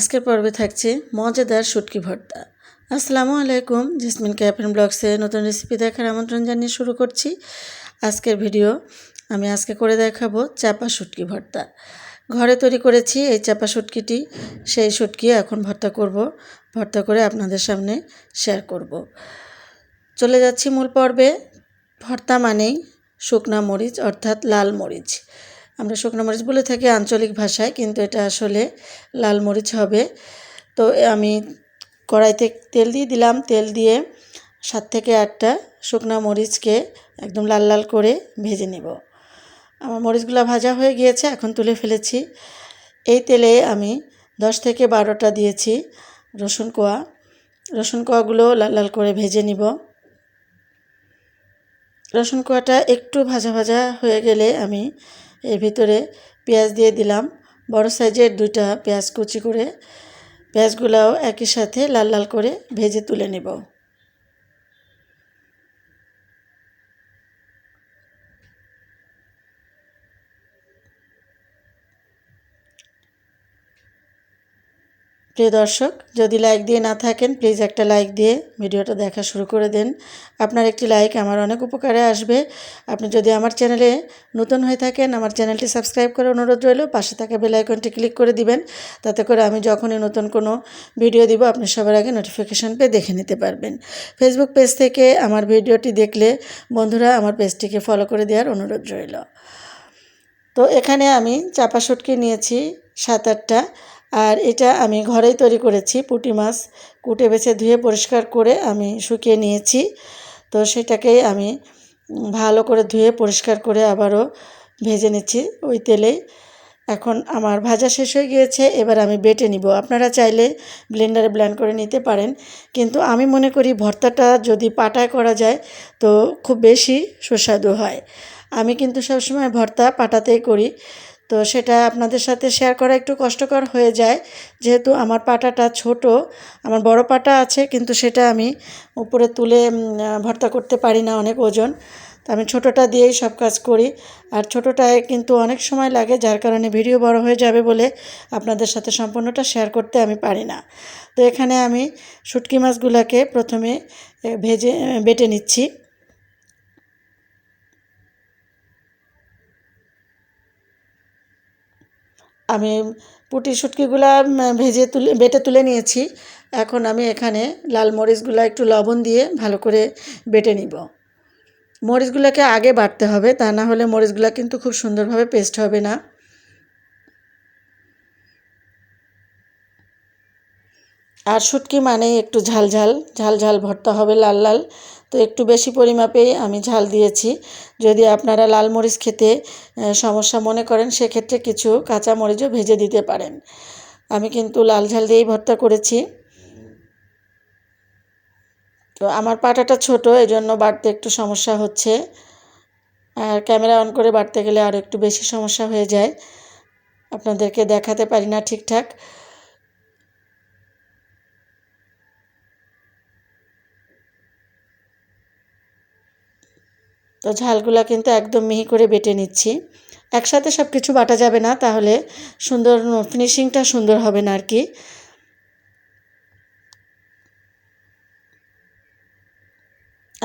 আজকের পর্বে থাকছে মজাদার শুটকি ভর্তা। আসসালামু আলাইকুম, জেসমিন ক্যাফেন ব্লগসে নতুন রেসিপি দেখার আমন্ত্রণ জানিয়ে শুরু করছি। আজকের ভিডিও আমি আজকে করে দেখাবো চাপা শুটকি ভর্তা। ঘরে তৈরি করেছি এই চাপা শুটকিটি, সেই শুটকি এখন ভর্তা করব, ভর্তা করে আপনাদের সামনে শেয়ার করব। চলে যাচ্ছি মূল পর্বে। ভর্তা মানেই শুকনা মরিচ, অর্থাৎ লাল মরিচ। আমরা শুকনো মরিচ বলে থাকি আঞ্চলিক ভাষায়, কিন্তু এটা আসলে লাল মরিচ হবে। তো আমি কড়াইতে তেল দিয়ে দিলাম। তেল দিয়ে সাত থেকে আটটা শুকনো মরিচকে একদম লাল লাল করে ভেজে নেব। আমার মরিচগুলো ভাজা হয়ে গিয়েছে, এখন তুলে ফেলেছি। এই তেলে আমি দশ থেকে বারোটা দিয়েছি রসুন কোয়া। রসুন কোয়াগুলো লাল লাল করে ভেজে নিব। রসুন কোয়াটা একটু ভাজা ভাজা হয়ে গেলে আমি এর ভিতরে পেঁয়াজ দিয়ে দিলাম। বড় সাইজের দুইটা পেঁয়াজ কুচি করে পেঁয়াজগুলাও একই সাথে লাল লাল করে ভেজে তুলে নেব। প্রিয় দর্শক, যদি লাইক দিয়ে না থাকেন প্লিজ একটা লাইক দিয়ে ভিডিওটা দেখা শুরু করে দেন। আপনার একটি লাইক আমার অনেক উপকারে আসবে। আপনি যদি আমার চ্যানেলে নতুন হয়ে থাকেন, আমার চ্যানেলটি সাবস্ক্রাইব করে অনুরোধ রইল, পাশে থাকা বেল আইকনটি ক্লিক করে দিবেন। তাতে করে আমি যখনই নতুন কোনো ভিডিও দিব, আপনি সবার আগে নোটিফিকেশান পেয়ে দেখে নিতে পারবেন। ফেসবুক পেজ থেকে আমার ভিডিওটি দেখলে বন্ধুরা আমার পেজটিকে ফলো করে দেওয়ার অনুরোধ রইল। তো এখানে আমি চাপা শুটকি নিয়েছি, সাত আটটা। আর এটা আমি ঘরেই তৈরি করেছি, পুঁটি মাছ কুটে বেছে ধুয়ে পরিষ্কার করে আমি শুকিয়ে নিয়েছি। তো সেটাকেই আমি ভালো করে ধুয়ে পরিষ্কার করে আবারও ভেজে নিচ্ছি ওই তেলেই। এখন আমার ভাজা শেষ হয়ে গিয়েছে, এবার আমি বেটে নিব। আপনারা চাইলে ব্লেন্ডারে ব্ল্যান্ড করে নিতে পারেন, কিন্তু আমি মনে করি ভর্তাটা যদি পাটায় করা যায় তো খুব বেশি সুস্বাদু হয়। আমি কিন্তু সবসময় ভর্তা পাটাতেই করি তো সেটা আপনাদের সাথে শেয়ার করা একটু কষ্টকর হয়ে যায়। যেহেতু আমার পাটাটা ছোট, আমার বড় পাটা আছে, কিন্তু সেটা আমি উপরে তুলে ভর্তা করতে পারি না অনেক ওজন। তো আমি ছোটোটা দিয়েই সব কাজ করি। আর ছোটোটায় কিন্তু অনেক সময় লাগে, যার কারণে ভিডিও বড় হয়ে যাবে বলে আপনাদের সাথে সম্পূর্ণটা শেয়ার করতে আমি পারি না। তো এখানে আমি শুটকি মাছগুলোকে প্রথমে ভেজে বেটে নিচ্ছি। আমি পুটি শুটকিগুলো ভেজে তুলে, বেটে তুলে নিয়েছি। এখন আমি এখানে লাল মরিচগুলো একটু লবণ দিয়ে ভালো করে বেটে নিব। মরিচগুলোকে আগে বাটতে হবে, তা না হলে মরিচগুলো কিন্তু খুব সুন্দরভাবে পেস্ট হবে না। আর শুটকি মানেই একটু ঝাল ঝাল ঝাল ঝাল ভর্তা হবে লাল লাল। তো একটু বেশি পরিমাপেই আমি ঝাল দিয়েছি। যদি আপনারা লাল মরিচ খেতে সমস্যা মনে করেন, সেক্ষেত্রে কিছু কাঁচা মরিচও ভেজে দিতে পারেন। আমি কিন্তু লাল ঝাল দিয়েই ভর্তা করেছি। তো আমার পাটাটা ছোট এই জন্য বাড়তে একটু সমস্যা হচ্ছে। আর ক্যামেরা অন করে বাড়তে গেলে আরও একটু বেশি সমস্যা হয়ে যায়। আপনাদেরকে দেখাতে পারি না ঠিকঠাক। তো ঝালগুলা কিন্তু একদম মিহি করে বেটে নিচ্ছি। একসাথে সব কিছু বাটা যাবে না, তাহলে সুন্দর ফিনিশিংটা সুন্দর হবে না আর কি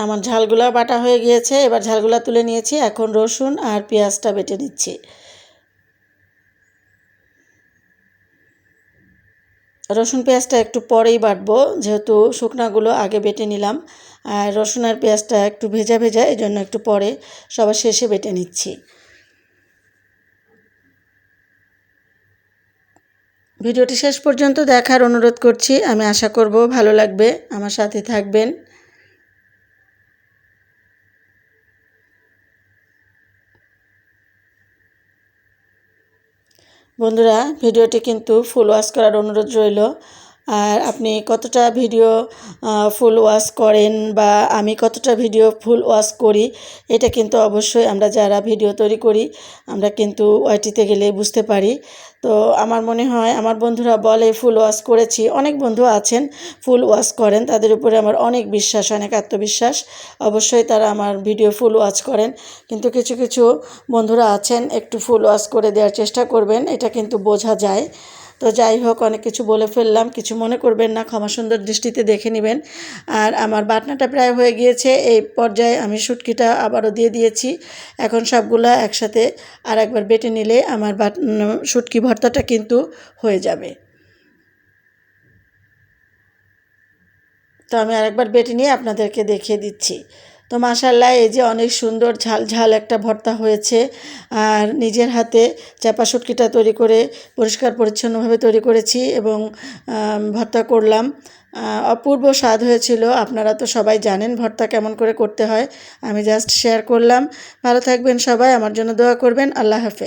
আমার ঝালগুলা বাটা হয়ে গিয়েছে, এবার ঝালগুলা তুলে নিয়েছি, এখন রসুন আর পেঁয়াজটা বেটে নিচ্ছি। রসুন পেঁয়াজটা একটু পরেই বাটবো, যেহেতু শুকনাগুলো আগে বেটে নিলাম। আর রসুন আর পেঁয়াজটা একটু ভেজা ভেজা এই জন্য একটু পরে সবার শেষে বেটে নিচ্ছি। ভিডিওটি শেষ পর্যন্ত দেখার অনুরোধ করছি। আমি আশা করব ভালো লাগবে। আমার সাথে থাকবেন। বন্ধুরা ভিডিওটি কিন্তু ফুল ওয়াশ করার অনুরোধ রইল। আর আপনি কতটা ভিডিও ফুল ওয়াশ করেন বা আমি কতটা ভিডিও ফুল ওয়াশ করি, এটা কিন্তু অবশ্যই আমরা যারা ভিডিও তৈরি করি, আমরা কিন্তু ওয়াইটিতে গেলে বুঝতে পারি। তো আমার মনে হয়, আমার বন্ধুরা বলে ফুল ওয়াশ করেছি, অনেক বন্ধু আছেন ফুল ওয়াশ করেন, তাদের উপরে আমার অনেক বিশ্বাস, অনেক আত্মবিশ্বাস। অবশ্যই তারা আমার ভিডিও ফুল ওয়াশ করেন, কিন্তু কিছু কিছু বন্ধুরা আছেন, একটু ফুল ওয়াশ করে দেওয়ার চেষ্টা করবেন, এটা কিন্তু বোঝা যায়। তো যাই হোক, অনেক কিছু বলে ফেললাম। কিছু মনে করবেন না, ক্ষমা সুন্দর দৃষ্টিতে দেখে নেবেন। আর আমার বাটনাটা প্রায় হয়ে গিয়েছে, এই পর্যায়ে আমি শুটকিটা আবারও দিয়ে দিয়েছি। এখন সবগুলা একসাথে আর একবার বেটে নিলে আমার বাট শুটকি ভর্তাটা কিন্তু হয়ে যাবে। তো আমি আরেকবার বেটে নিয়ে আপনাদেরকে দেখিয়ে দিচ্ছি। তো মাসাল্লাহ এই যে অনেক সুন্দর ঝাল ঝাল একটা ভর্তা হয়েছে। আর নিজের হাতে চাপা শুটকিটা তৈরি করে পরিষ্কার পরিচ্ছন্নভাবে তৈরি করেছি এবং ভর্তা করলাম। অপূর্ব স্বাদ হয়েছিল। আপনারা তো সবাই জানেন ভর্তা কেমন করে করতে হয়। আমি জাস্ট শেয়ার করলাম। ভালো থাকবেন সবাই। আমার জন্য দোয়া করবেন। আল্লাহ হাফেজ।